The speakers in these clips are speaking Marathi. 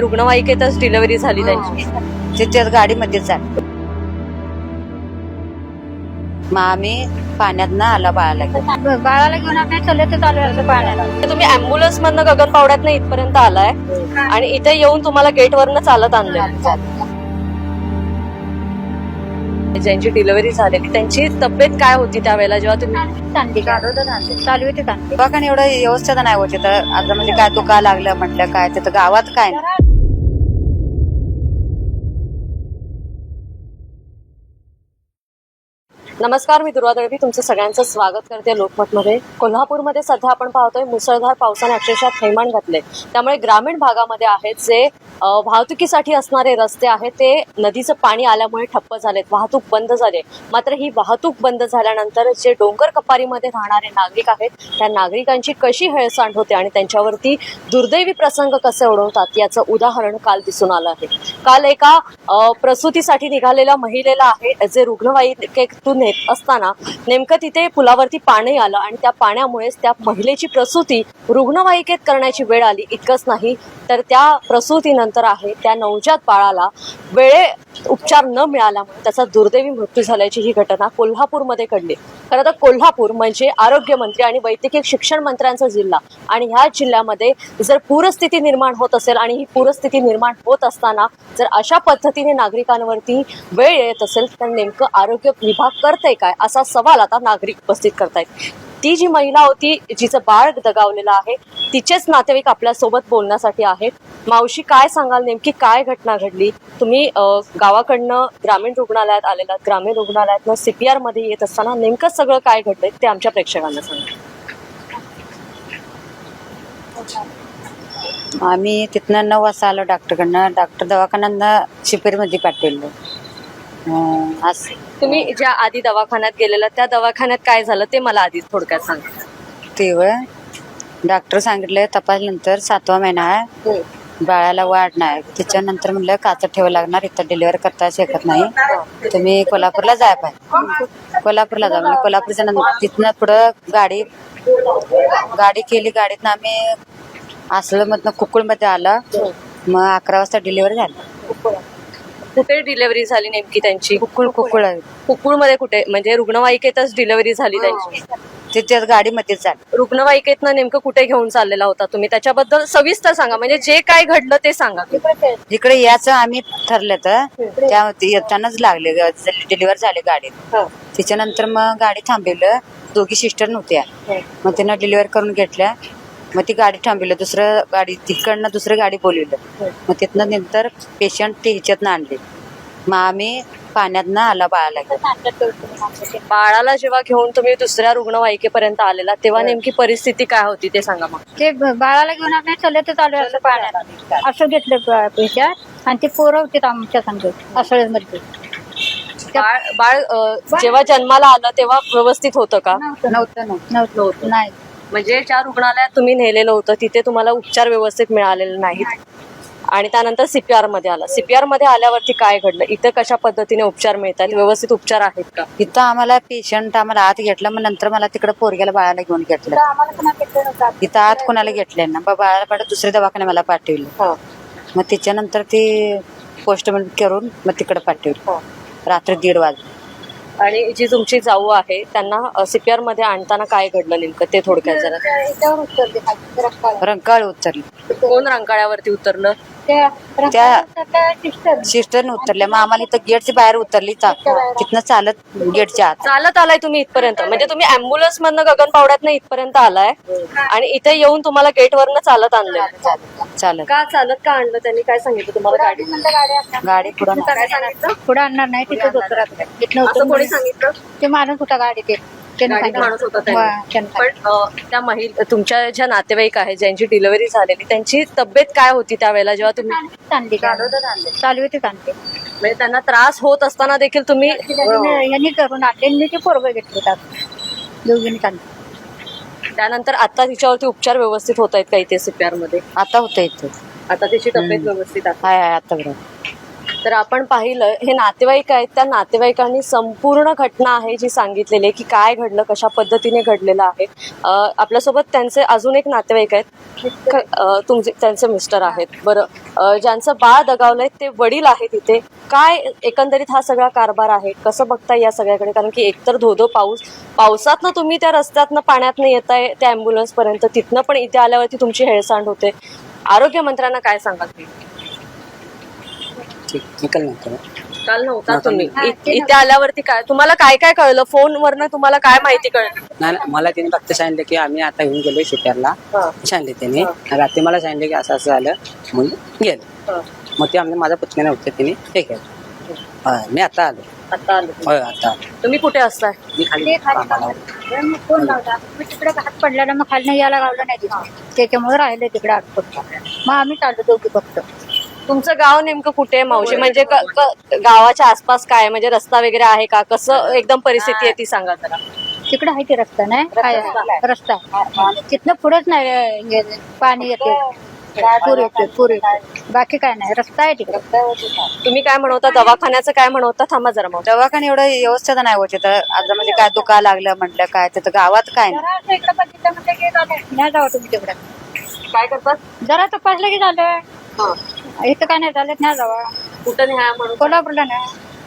रुग्णवाहिकेतच डिलिव्हरी झाली त्यांची. तिथे गाडीमध्येच झालं मग आम्ही पाण्यात आला बाळाला घेऊन. बाळाला घेऊन आम्ही चालत चालू पाण्याला तुम्ही अँब्युलन्स मधनं गगन पावड्यात इथपर्यंत आलाय. आणि इथे येऊन तुम्हाला गेट वरनं चालत आणलंय. ज्यांची डिलिव्हरी झालेली त्यांची तब्येत काय होती त्यावेळेला जेव्हा तुम्ही चालू होती दवाखाना एवढं व्यवस्थित नाही होत तिथं आता म्हणजे काय दुखा लागलं म्हटलं काय तिथं गावात काय नमस्कार मी दुर्वा दळवी. तुमचं सगळ्यांचं स्वागत करते लोकमतमध्ये. कोल्हापूरमध्ये सध्या आपण पाहतोय मुसळधार पावसाने अक्षरशः थैमान घातले त्यामुळे ग्रामीण भागामध्ये आहेत जे वाहतुकीसाठी असणारे रस्ते आहेत ते नदीचं पाणी आल्यामुळे ठप्प झालेत. वाहतूक बंद झाले मात्र ही वाहतूक बंद झाल्यानंतर जे डोंगर कपारीमध्ये राहणारे नागरिक आहेत त्या नागरिकांची कशी हेळसांड होते आणि त्यांच्यावरती दुर्दैवी प्रसंग कसे ओढवतात याचं उदाहरण काल दिसून आलं आहे. काल एका प्रसूतीसाठी निघालेल्या महिलेला आहे जे रुग्णवाहिकेतून येत असताना नेमकं तिथे पुलावरती पाणी आलं आणि त्या पाण्यामुळेच त्या महिलेची प्रसूती रुग्णवाहिकेत करण्याची वेळ आली. इतकंच नाही तर त्या प्रसूतीनंतर आहे त्या नवजात बाळाला वेळे उपचार न मिळाल्यामुळे त्याचा दुर्दैवी मृत्यू झाल्याची ही घटना कोल्हापूरमध्ये घडली. खरं तर कोल्हापूर म्हणजे आरोग्यमंत्री आणि वैद्यकीय शिक्षण मंत्र्यांचा जिल्हा आणि ह्या जिल्ह्यामध्ये जर पूरस्थिती निर्माण होत असेल आणि ही पूरस्थिती निर्माण होत असताना जर अशा पद्धतीने नागरिकांवरती वेळ येत असेल तर नेमकं आरोग्य विभाग करतंय काय? असा सवाल आता नागरिक उपस्थित करतायत. ती जी महिला होती जिचं बाळ दगावलेलं आहे तिचेच नातेवाईक आपल्यासोबत बोलण्यासाठी आहेत. मावशी काय सांगाल? नेमकी काय घटना घडली? तुम्ही गावाकडनं ग्रामीण रुग्णालयात आलेला ग्रामीण रुग्णालयातनं सीपीआरमध्ये येत असताना नेमकं सगळं काय घडलंय ते आमच्या प्रेक्षकांना सांगा. आम्ही तिथनं नऊ वाजता आलो डॉक्टरकडनं. डॉक्टर दवाखान्यांना शिपेरमध्ये पाठवलं. असं. तुम्ही ज्या आधी दवाखान्यात गेलेला त्या दवाखान्यात काय झालं ते मला आधी थोडक्यात सांगा. ते व डॉक्टर सांगितलं तपासल्यानंतर सातवा महिना आहे. बाळाला वाढ नाही. त्याच्यानंतर म्हणलं काचा ठेवावं लागणार इथं डिलिव्हर करता शकत नाही. तुम्ही कोल्हापूरला जाय पाहिजे कोल्हापूरला जा. म्हणजे कोल्हापूरच्या नंतर तिथनं पुढं गाडी गाडी केली गाडीतनं आम्ही आसळमधनं कुकुळमध्ये आलं. मग अकरा वाजता डिलिव्हरी झाली. कुठे डिलिव्हरी झाली नेमकी त्यांची? कुकुळ कुकुळ कुकुळमध्ये कुठे? म्हणजे रुग्णवाहिकेतच डिलिव्हरी झाली त्यांची. तिथे गाडीमध्येच झाली रुग्णवाहिकेतनं नेमकं कुठे घेऊन चाललेला होता तुम्ही? त्याच्याबद्दल सविस्तर सांगा. म्हणजे जे काय घडलं ते सांगा. इकडे याचं आम्ही ठरलं तर त्या येतानाच लागले. डिलिव्हर झाले गाडीत. त्याच्यानंतर मग गाडी थांबवलं. दोघी सिस्टर नव्हत्या. मग तिनं डिलिव्हर करून घेतल्या मग ती गाडी थांबवलं दुसरं गाडी तिकडनं दुसरं गाडी बोलवलं. मग तिथनं नंतर पेशंट ते ह्याच्यातनं आणले. मग आम्ही पाण्यातनं आला बाळाला घेऊन. बाळाला जेव्हा घेऊन तुम्ही दुसऱ्या रुग्णवाहिकेपर्यंत आलेला तेव्हा नेमकी परिस्थिती काय होती ते सांगा मग. ते ब- बाळाला घेऊन आम्ही चालत चालू असं पाण्याला असं घेतलं प- पेशात आणि ते पोरं होते आमच्या संग. असं मध्ये बाळ बाळ अं, जेव्हा जन्माला आलं तेव्हा व्यवस्थित होतं का? नव्हतं नव्हतं नव्हतं. नाही. म्हणजे ज्या रुग्णालयात तुम्ही नेलेलं होतं तिथे तुम्हाला उपचार व्यवस्थित मिळालेले नाहीत. आणि त्यानंतर सीपीआरमध्ये आला. सीपीआरमध्ये आल्यावरती काय घडलं? इथं कशा पद्धतीने उपचार मिळतात? व्यवस्थित उपचार आहेत का? इथं आम्हाला पेशंट आम्हाला आत घेतलं मग नंतर मला तिकडे पोरग्याला बाळाला घेऊन घेतलं. इथं आत कोणाला घेतले ना बाळाला पाठव दुसऱ्या दवाखान्यात मला पाठवलं. मग त्याच्यानंतर ते पोस्टमॅन करून मग तिकडे पाठवलं. रात्री दीड वाजता आणि जी तुमची जाऊ आहे त्यांना सीपीआरमध्ये आणताना काय घडलं नेमकं? ते थोडक्यात जरा. रंकाळ उतरली कोण रंकाळ्यावरती उतरलं? त्या सिस्टरने उतरल्या. मग आम्हाला इथं गेटच्या बाहेर उतरली चा- तिथनं चालत गेटच्या आत. चालत आलाय तुम्ही इथपर्यंत. म्हणजे तुम्ही अँब्युलन्स मधनं गगन पावड्यातनं इथपर्यंत आलाय. आणि इथे येऊन तुम्हाला गेट वरनं चालत आणलंय. चालत का चालत का आणलं? त्यांनी काय सांगितलं तुम्हाला गाडी? म्हणलं गाडी पुढं काय सांगितलं? पुढे आणणार नाही तिथं उतरत तिथनं असं कोणी उतरून सांगितलं? ते माणूस होता गाडी ते गाडीत सांगितलं. माणूस होता वा, त्यांनी. त्यानं पण अं, त्या महिला तुमच्या ज्या नातेवाईक आहेत ज्यांची डिलिव्हरी झालेली त्यांची तब्येत काय होती त्यावेळेला जेव्हा तुम्ही चालू होती म्हणजे त्यांना त्रास होत असताना देखील तुम्ही यांनी करून आणले मी ते पोरग घेतले दोघींनी त्यानंतर आता तिच्यावरती उपचार व्यवस्थित होत आहेत का इथे सीपीआरमध्ये? आता होतं इथं आता तिची तब्येत व्यवस्थित आहे. हाय हाय आता बरोबर. तर आपण पाहिलं हे नातेवाईक आहेत त्या नातेवाईकांनी संपूर्ण घटना आहे जी सांगितलेली आहे की काय घडलं कशा पद्धतीने घडलेलं आहे. आपल्यासोबत त्यांचे अजून एक नातेवाईक आहेत. तुमचे त्यांचे मिस्टर आहेत. बरं ज्यांचं बाळ दगावलंय ते वडील आहेत इथे. काय एकंदरीत हा सगळा कारभार आहे? कसं बघताय या सगळ्याकडे? कारण की एकतर धोधो पाऊस पावसातनं तुम्ही त्या रस्त्यातनं पाण्यातनं येताय त्या ॲम्ब्युलन्स पर्यंत तिथनं पण इथे आल्यावरती तुमची हेळसांड होते. आरोग्य मंत्र्यांना काय सांगाल? तुम्ही? ठीक निकल नंतर काल नव्हता तुम्ही. इ- इथे आल्यावरती काय तुम्हाला काय काय कळलं? फोनवरनं तुम्हाला काय माहिती कळली? नाही नाही, मला तिने फक्त सांगितलं की आम्ही आता घेऊन गेलो शिप्यारला सांगितले त्याने रात्री मला सांगितलं की असं असं झालं म्हणून गेलो. मग ते आम्ही माझ्या पत्नीने होते तिने हे केलं. हा, मी आता आलो. आता आलो. होय आता आलो. तुम्ही कुठे असताय? मी खाली ते खाली कामाला होतो. तर मग फोन लावला? मग तिकडे हात पडल्याला मग खाली यायला गावलं नाही तिथे. त्याच्यामुळे राहिले तिकडे हात पडला मग आम्ही चाललो दोघी फक्त. तुमचं गाव नेमकं कुठे आहे मावशी? म्हणजे क- क- गावाच्या आसपास काय? आहे? म्हणजे रस्ता वगैरे आहे का? कसं एकदम परिस्थिती आहे ती सांगा जरा. तिकडे आहे ते रस्ता नाही? काय आहे? रस्ता आहे. तिथनं पुढेच नाही अं, हे, पाणी येते. पूर येते पूर येते. बाकी काय नाही रस्ता आहे तिकडे. तुम्ही काय म्हणवता दवाखान्याचं काय म्हणवता थांबा जरा मग. दवाखाने एवढं व्यवस्थित नाही होत तिथं. आता म्हणजे काय दुखा लागलं म्हटलं काय तिथं गावात काय नाही. जावं तुम्ही तिकडे. काय करतात जरा तपासलं की झालं. हा. इथं काय नाही झालं नाही जावा कुठं न्याय म्हणून कोल्हापूरला नाही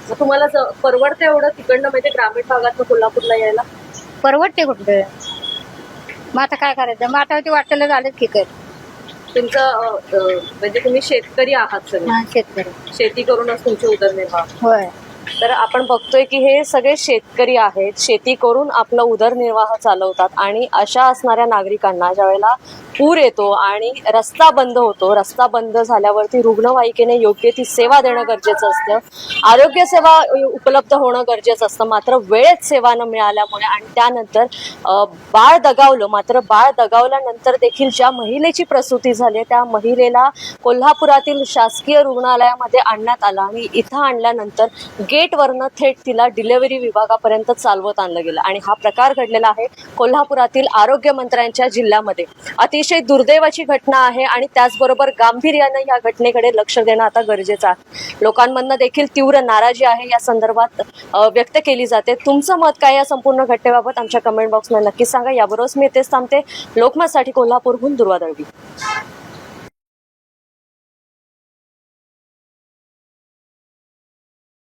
मग तुम्हाला ज- परवडतं एवढं तिकडनं म्हणजे ग्रामीण भागात कोल्हापूरला यायला? परवडते कुठलं मग आता काय करायचं? मग आता ते वाटेला झालं की कर तुमचं अं, अं, म्हणजे तुम्ही शेतकरी आहात सगळे. हा, शेतकरी. शेती करूनच तुमचे उदरनिर्वाह. होय. तर आपण बघतोय की हे सगळे शेतकरी आहेत. शेती करून आपला उदरनिर्वाह चालवतात आणि अशा असणाऱ्या नागरिकांना ज्यावेळेला पूर येतो आणि रस्ता बंद होतो रस्ता बंद झाल्यावरती रुग्णवाहिकेने योग्य ती सेवा देणं गरजेचं असतं. आरोग्य सेवा उपलब्ध होणं गरजेचं असतं. मात्र वेळेत सेवा न मिळाल्यामुळे आणि त्यानंतर बाळ दगावलं मात्र बाळ दगावल्यानंतर देखील ज्या महिलेची प्रसूती झाली त्या महिलेला कोल्हापुरातील शासकीय रुग्णालयामध्ये आणण्यात आलं आणि इथं आणल्यानंतर गेटवरनं थेट तिला डिलेव्हरी विभागापर्यंत चालवत आणलं गेलं. आणि हा प्रकार घडलेला आहे कोल्हापुरातील आरोग्य मंत्र्यांच्या जिल्ह्यामध्ये. अतिशय दुर्दैवाची घटना आहे आणि त्याचबरोबर गांभीर्यानं या घटनेकडे लक्ष देणं आता गरजेचं आहे. लोकांमधनं देखील तीव्र नाराजी आहे या संदर्भात व्यक्त केली जाते. तुमचं मत काय या संपूर्ण घटनेबाबत आमच्या कमेंट बॉक्समध्ये नक्कीच सांगा. याबरोबरच मी इथेच थांबते. लोकमतसाठी कोल्हापूरहून दुर्वा दळवी.